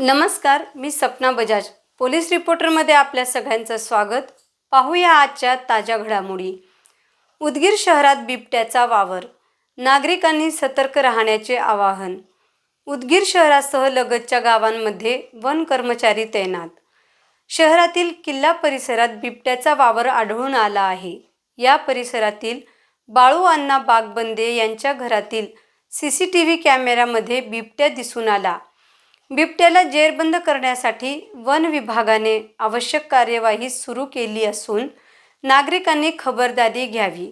नमस्कार मी सपना बजाज. पोलीस रिपोर्टरमध्ये आपल्या सगळ्यांचं स्वागत. पाहूया आजच्या ताज्या घडामोडी. उदगीर शहरात बिबट्याचा वावर. नागरिकांनी सतर्क राहण्याचे आवाहन. उदगीर शहरासह लगतच्या गावांमध्ये वन कर्मचारी तैनात. शहरातील किल्ला परिसरात बिबट्याचा वावर आढळून आला आहे. या परिसरातील बाळू अण्णा बागबंदे यांच्या घरातील सी सी टी व्ही कॅमेऱ्यामध्ये बिबट्या दिसून आला. बिबट्याला जेरबंद करण्यासाठी वन विभागाने आवश्यक कार्यवाही सुरू केली असून नागरिकांनी खबरदारी घ्यावी.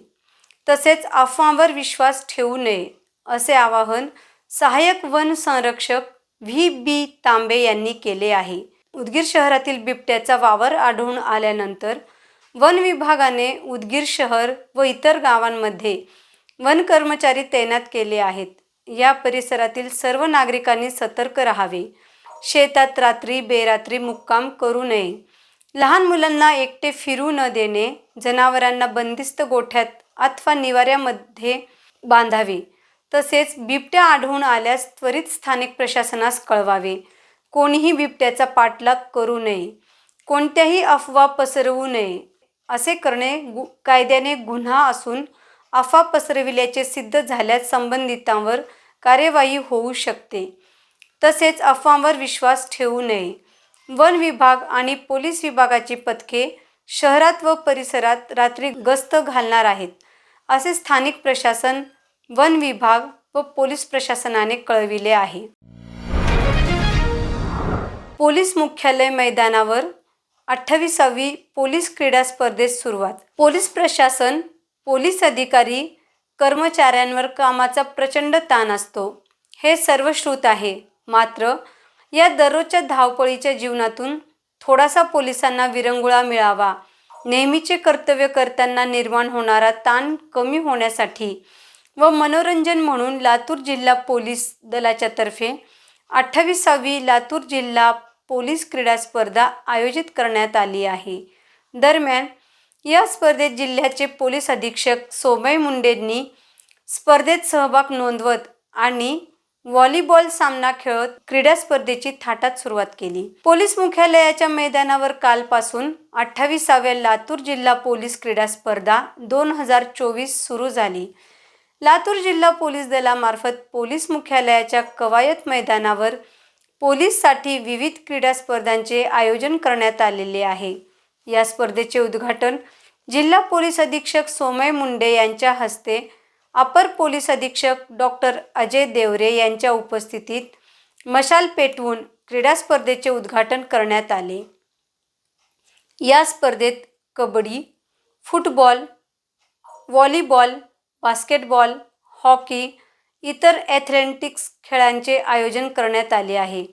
तसेच अफवांवर विश्वास ठेवू नये असे आवाहन सहाय्यक वन संरक्षक व्ही. बी. तांबे यांनी केले आहे. उदगीर शहरातील बिबट्याचा वावर आढळून आल्यानंतर वन विभागाने उदगीर शहर व इतर गावांमध्ये वन कर्मचारी तैनात केले आहेत. या परिसरातील सर्व नागरिकांनी सतर्क राहावे. शेतात रात्री बेरात्री मुक्काम करू नये. लहान मुलांना एकटे फिरू न देणे जनावरांना बंदिस्त गोठ्यात अथवा निवाऱ्यामध्ये बांधावे. तसेच बिबट्या आढळून आल्यास त्वरित स्थानिक प्रशासनास कळवावे. कोणीही बिबट्याचा पाठलाग करू नये. कोणत्याही अफवा पसरवू नये. असे करणे गु कायद्याने गुन्हा असून अफवा पसरविल्याचे सिद्ध झाल्यास संबंधितांवर कार्यवाही होऊ शकते. तसेच अफवांवर विश्वास ठेवू नये. वन विभाग आणि पोलीस विभागाची पथके शहरात व परिसरात रात्री गस्त घालणार आहेत. असे स्थानिक प्रशासन वन विभाग व पोलीस प्रशासनाने कळविले आहे. पोलीस मुख्यालय मैदानावर अठ्ठावीसावी पोलीस क्रीडा स्पर्धेत सुरुवात. पोलीस प्रशासन पोलीस अधिकारी कर्मचाऱ्यांवर कामाचा प्रचंड ताण असतो. हे सर्व श्रुत आहे. मात्र या दररोजच्या धावपळीच्या जीवनातून थोडासा पोलिसांना विरंगुळा मिळावा. नेहमीचे कर्तव्य करताना निर्माण होणारा ताण कमी होण्यासाठी व मनोरंजन म्हणून लातूर जिल्हा पोलीस दलाच्या तर्फे अठ्ठावीसावी लातूर जिल्हा पोलीस क्रीडा स्पर्धा आयोजित करण्यात आली आहे. दरम्यान या स्पर्धेत जिल्ह्याचे पोलीस अधीक्षक सोमय मुंडेंनी स्पर्धेत सहभाग नोंदवत आणि व्हॉलीबॉल सामना खेळत क्रीडा स्पर्धेची थाटात सुरुवात केली. पोलीस मुख्यालयाच्या मैदानावर कालपासून अठ्ठावीसाव्या लातूर जिल्हा पोलीस क्रीडा स्पर्धा दोन हजार चोवीस सुरू झाली. लातूर जिल्हा पोलीस दलामार्फत पोलीस मुख्यालयाच्या कवायत मैदानावर पोलीससाठी विविध क्रीडा स्पर्धांचे आयोजन करण्यात आलेले आहे. या स्पर्धेचे उद्घाटन जिल्हा पोलीस अधीक्षक सोमय मुंडे यांच्या हस्ते अपर पोलीस अधीक्षक डॉक्टर अजय देवरे यांच्या उपस्थितीत मशाल पेटवून क्रीडा स्पर्धेचे उद्घाटन करण्यात आले. या स्पर्धेत kabaddi football volleyball basketball hockey इतर ॲथलेटिक्स खेळांचे आयोजन करण्यात आले आहे.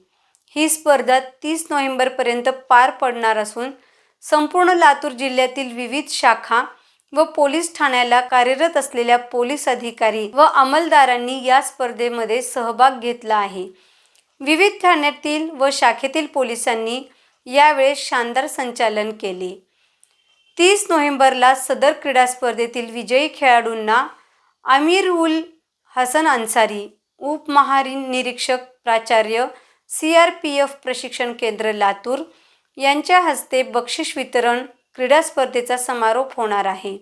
ही स्पर्धा तीस नोव्हेंबरपर्यंत पार पडणार असून संपूर्ण लातूर जिल्ह्यातील विविध शाखा व पोलीस ठाण्याला कार्यरत असलेल्या पोलीस अधिकारी व अंमलदारांनी या स्पर्धेमध्ये सहभाग घेतला आहे. विविध ठाण्यातील व शाखेतील पोलिसांनी यावेळेस शानदार संचालन केले. तीस नोव्हेंबरला सदर क्रीडा स्पर्धेतील विजयी खेळाडूंना आमिर उल हसन अन्सारी उपमहानिरीक्षक प्राचार्य सी आर पी एफ प्रशिक्षण केंद्र लातूर यांच्या हस्ते बक्षीस वितरण क्रीडा स्पर्धेचा समारोप होणार आहे.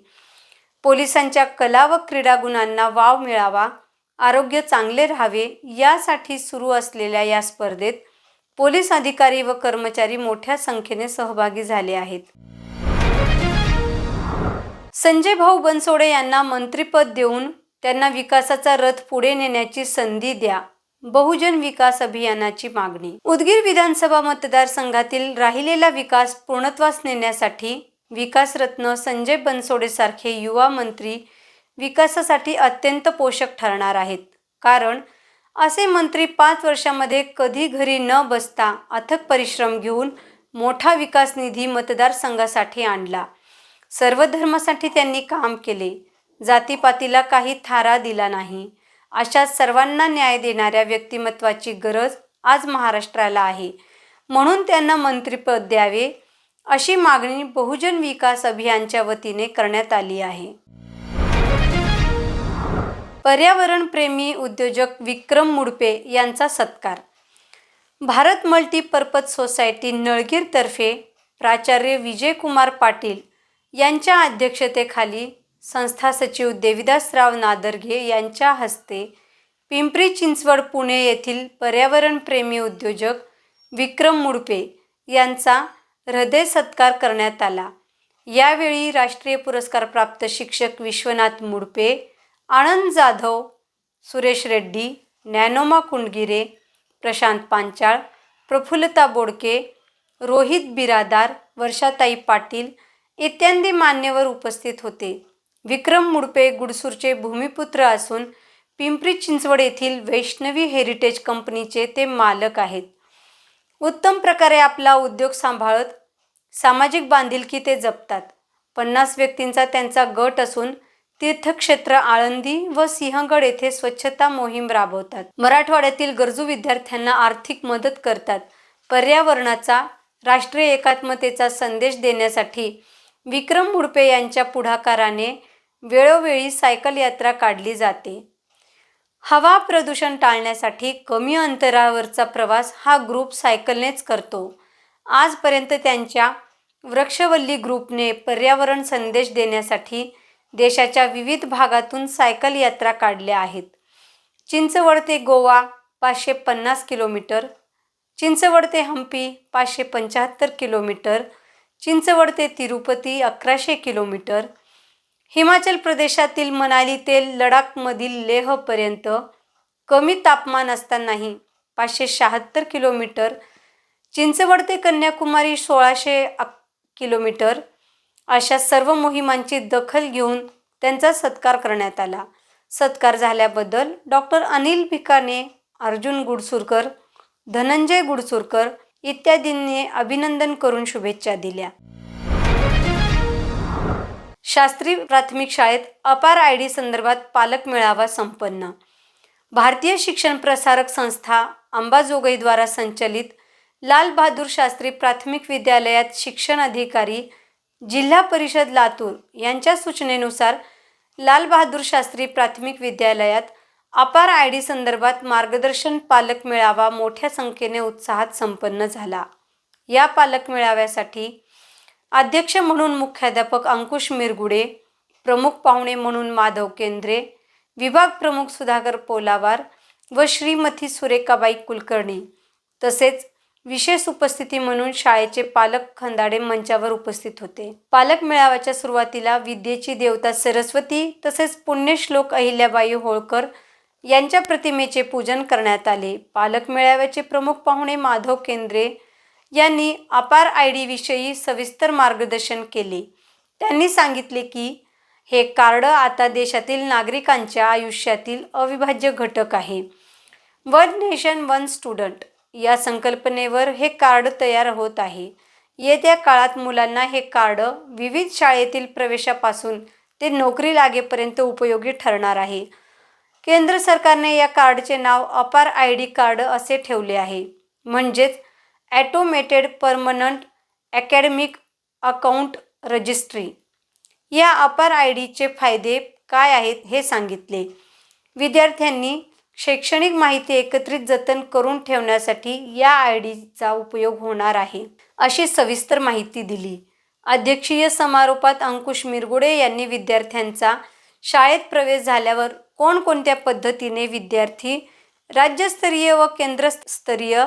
पोलिसांच्या कला व क्रीडा गुणांना वाव मिळावा आरोग्य चांगले राहावे यासाठी सुरू असलेल्या या स्पर्धेत पोलीस अधिकारी व कर्मचारी मोठ्या संख्येने सहभागी झाले आहेत. संजय भाऊ बनसोडे यांना मंत्रिपद देऊन त्यांना विकासाचा रथ पुढे नेण्याची संधी द्या. बहुजन विकास अभियानाची मागणी. उदगीर विधानसभा मतदारसंघातील राहिलेला विकास पूर्णत्वास नेण्यासाठी विकासरत्न संजय बनसोडे सारखे युवा मंत्री विकासासाठी अत्यंत पोषक ठरणार आहेत. कारण असे मंत्री पाच वर्षामध्ये कधी घरी न बसता अथक परिश्रम घेऊन मोठा विकास निधी मतदारसंघासाठी आणला. सर्व धर्मासाठी त्यांनी काम केले. जातीपातीला काही थारा दिला नाही. अशा सर्वांना न्याय देणाऱ्या व्यक्तिमत्वाची गरज आज महाराष्ट्राला आहे. म्हणून त्यांना मंत्रिपद द्यावे अशी मागणी बहुजन विकास अभियानच्या वतीने करण्यात आली आहे. पर्यावरणप्रेमी उद्योजक विक्रम मुडपे यांचा सत्कार. भारत मल्टीपर्पज सोसायटी नळगीरतर्फे प्राचार्य विजयकुमार पाटील यांच्या अध्यक्षतेखाली संस्था सचिव देविदासराव नादरघे यांच्या हस्ते पिंपरी चिंचवड पुणे येथील पर्यावरणप्रेमी उद्योजक विक्रम मुडपे यांचा हृदय सत्कार करण्यात आला. यावेळी राष्ट्रीय पुरस्कार प्राप्त शिक्षक विश्वनाथ मुडपे आनंद जाधव सुरेश रेड्डी नॅनोमा कुंडगिरे प्रशांत पांचाळ प्रफुल्लता बोडके रोहित बिरादार वर्षाताई पाटील इत्यादी मान्यवर उपस्थित होते. विक्रम मुडपे गुडसूरचे भूमिपुत्र असून पिंपरी चिंचवड येथील वैष्णवी हेरिटेज कंपनीचे ते मालक आहेत. उत्तम प्रकारे आपला उद्योग सांभाळत सामाजिक बांधिलकी ते जपतात. पन्नास व्यक्तींचा त्यांचा गट असून तीर्थक्षेत्र आळंदी व सिंहगड येथे स्वच्छता मोहीम राबवतात. मराठवाड्यातील गरजू विद्यार्थ्यांना आर्थिक मदत करतात. पर्यावरणाचा राष्ट्रीय एकात्मतेचा संदेश देण्यासाठी विक्रम मुडपे यांच्या पुढाकाराने वेळोवेळी सायकल यात्रा काढली जाते. हवा प्रदूषण टाळण्यासाठी कमी अंतरावरचा प्रवास हा ग्रुप सायकलनेच करतो. आजपर्यंत त्यांच्या वृक्षवल्ली ग्रुपने पर्यावरण संदेश देण्यासाठी देशाच्या विविध भागातून सायकल यात्रा काढल्या आहेत. चिंचवड ते गोवा पाचशे पन्नास किलोमीटर चिंचवड ते हम्पी पाचशे पंच्याहत्तर किलोमीटर चिंचवड ते तिरुपती अकराशे किलोमीटर हिमाचल प्रदेशातील मनाली ते लडाखमधील लेहपर्यंत कमी तापमान असतानाही पाचशे शहात्तर किलोमीटर चिंचवड ते कन्याकुमारी सोळाशे अक किलोमीटर अशा सर्व मोहिमांची दखल घेऊन त्यांचा सत्कार करण्यात आला. सत्कार झाल्याबद्दल डॉक्टर अनिल भिकाने अर्जुन गुडसुरकर धनंजय गुडसुरकर इत्यादींनी अभिनंदन करून शुभेच्छा दिल्या. शास्त्री प्राथमिक शाळेत अपार आय डी संदर्भात पालक मेळावा संपन्न. भारतीय शिक्षण प्रसारक संस्था अंबाजोगाईद्वारा संचलित लाल बहादूर शास्त्री प्राथमिक विद्यालयात शिक्षण अधिकारी जिल्हा परिषद लातूर यांच्या सूचनेनुसार लाल बहादूर शास्त्री प्राथमिक विद्यालयात अपार आय डी संदर्भात मार्गदर्शन पालक मेळावा मोठ्या संख्येने उत्साहात संपन्न झाला. या पालक मेळाव्यासाठी अध्यक्ष म्हणून मुख्याध्यापक अंकुश मिरगुडे प्रमुख पाहुणे म्हणून माधव केंद्रे विभाग प्रमुख सुधाकर पोलावार व श्रीमती सुरेखाबाई कुलकर्णी. तसेच विशेष उपस्थिती म्हणून शाळेचे पालक खंदाडे मंचावर उपस्थित होते. पालक मेळाव्याच्या सुरुवातीला विद्येची देवता सरस्वती तसेच पुण्यश्लोक अहिल्याबाई होळकर यांच्या प्रतिमेचे पूजन करण्यात आले. पालक मेळाव्याचे प्रमुख पाहुणे माधव केंद्रे यांनी अपार आय डीविषयी सविस्तर मार्गदर्शन केले. त्यांनी सांगितले की हे कार्ड आता देशातील नागरिकांच्या आयुष्यातील अविभाज्य घटक आहे. वन नेशन वन स्टुडंट या संकल्पनेवर हे कार्ड तयार होत आहे. येत्या काळात मुलांना हे कार्ड विविध शाळेतील प्रवेशापासून ते नोकरी लागेपर्यंत उपयोगी ठरणार आहे. केंद्र सरकारने या कार्डचे नाव अपार आय डी कार्ड असे ठेवले आहे. म्हणजेच automated permanent academic account registry. या अपार आय डीचे फायदे काय आहेत हे सांगितले. विद्यार्थ्यांनी शैक्षणिक माहिती एकत्रित जतन करून ठेवण्यासाठी या आय डीचा उपयोग होणार आहे अशी सविस्तर माहिती दिली. अध्यक्षीय समारोपात अंकुश मिरगुडे यांनी विद्यार्थ्यांचा शाळेत प्रवेश झाल्यावर कोणकोणत्या पद्धतीने विद्यार्थी राज्यस्तरीय व केंद्रस्तरीय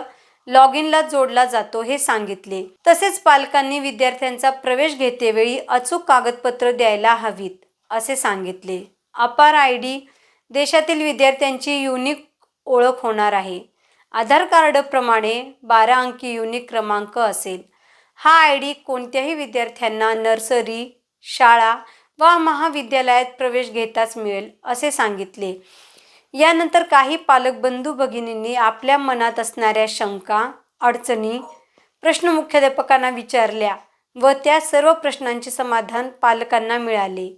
लॉग इनला जोडला जातो हे सांगितले. तसेच पालकांनी विद्यार्थ्यांचा प्रवेश घेतेवेळी अचूक कागदपत्र द्यायला हवीत असे सांगितले. अपार आय डी देशातील विद्यार्थ्यांची युनिक ओळख होणार आहे. आधार कार्डप्रमाणे बारा अंकी युनिक क्रमांक असेल. हा आय डी कोणत्याही विद्यार्थ्यांना नर्सरी शाळा वा महाविद्यालयात प्रवेश घेताच मिळेल असे सांगितले. यानंतर काही पालक बंधू भगिनींनी आपल्या मनात असणाऱ्या शंका अडचणी प्रश्न मुख्याध्यापकांना विचारल्या व त्या सर्व प्रश्नांचे समाधान पालकांना मिळाले.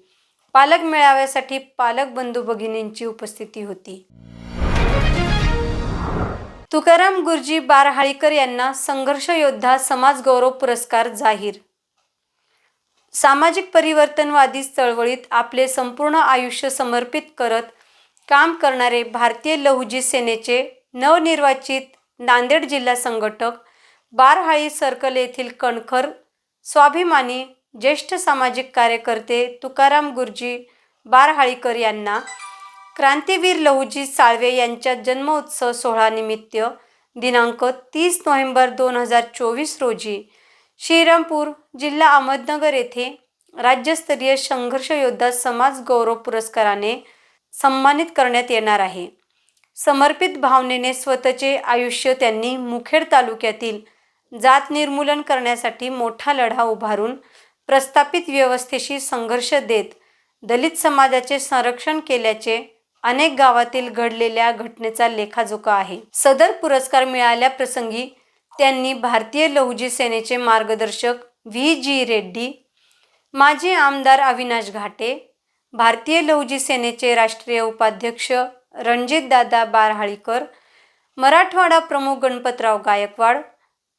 पालक मेळाव्यासाठी पालक बंधू भगिनींची उपस्थिती होती. तुकाराम गुरुजी बारहाळीकर यांना संघर्ष योद्धा समाज गौरव पुरस्कार जाहीर. सामाजिक परिवर्तनवादी चळवळीत आपले संपूर्ण आयुष्य समर्पित करत काम करणारे भारतीय लहुजी सेनेचे नवनिर्वाचित नांदेड जिल्हा संघटक बारहाळी सर्कल येथील कणखर स्वाभिमानी ज्येष्ठ सामाजिक कार्यकर्ते तुकाराम गुरुजी बारहाळीकर यांना क्रांतीवीर लहुजी साळवे यांच्या जन्मोत्सव सोहळानिमित्त दिनांक तीस नोव्हेंबर दोन हजार चोवीस रोजी श्रीरामपूर जिल्हा अहमदनगर येथे राज्यस्तरीय संघर्ष योद्धा समाज गौरव पुरस्काराने सन्मानित करण्यात येणार आहे. समर्पित भावनेने स्वतःचे आयुष्य त्यांनी मुखेड तालुक्यातील जात निर्मूलन करण्यासाठी मोठा लढा उभारून प्रस्थापित व्यवस्थेशी संघर्ष देत दलित समाजाचे संरक्षण केल्याचे अनेक गावातील घडलेल्या घटनेचा लेखाजोखा आहे. सदर पुरस्कार मिळाल्याप्रसंगी त्यांनी भारतीय लहुजी सेनेचे मार्गदर्शक व्ही. जी. रेड्डी माजी आमदार अविनाश घाटे भारतीय लवजी सेनेचे राष्ट्रीय उपाध्यक्ष रणजितदादा बारहाळीकर मराठवाडा प्रमुख गणपतराव गायकवाड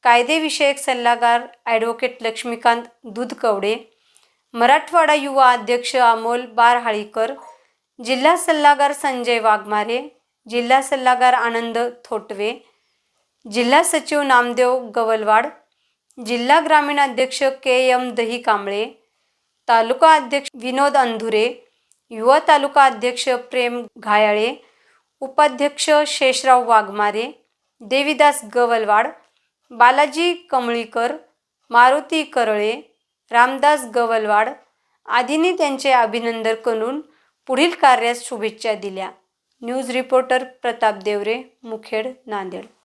कायदेविषयक सल्लागार ॲडव्होकेट लक्ष्मीकांत दूधकवडे मराठवाडा युवा अध्यक्ष अमोल बारहाळीकर जिल्हा सल्लागार संजय वाघमारे जिल्हा सल्लागार आनंद थोटवे जिल्हा सचिव नामदेव गवलवाड जिल्हा ग्रामीण अध्यक्ष के एम दही कांबळे तालुका अध्यक्ष विनोद अंधुरे युवा तालुका अध्यक्ष प्रेम घायाळे उपाध्यक्ष शेषराव वाघमारे देविदास गवलवाड बालाजी कमळीकर मारुती करळे रामदास गवलवाड आदींनी त्यांचे अभिनंदन करून पुढील कार्यास शुभेच्छा दिल्या. News reporter Pratap Deore Mukhed Nanded.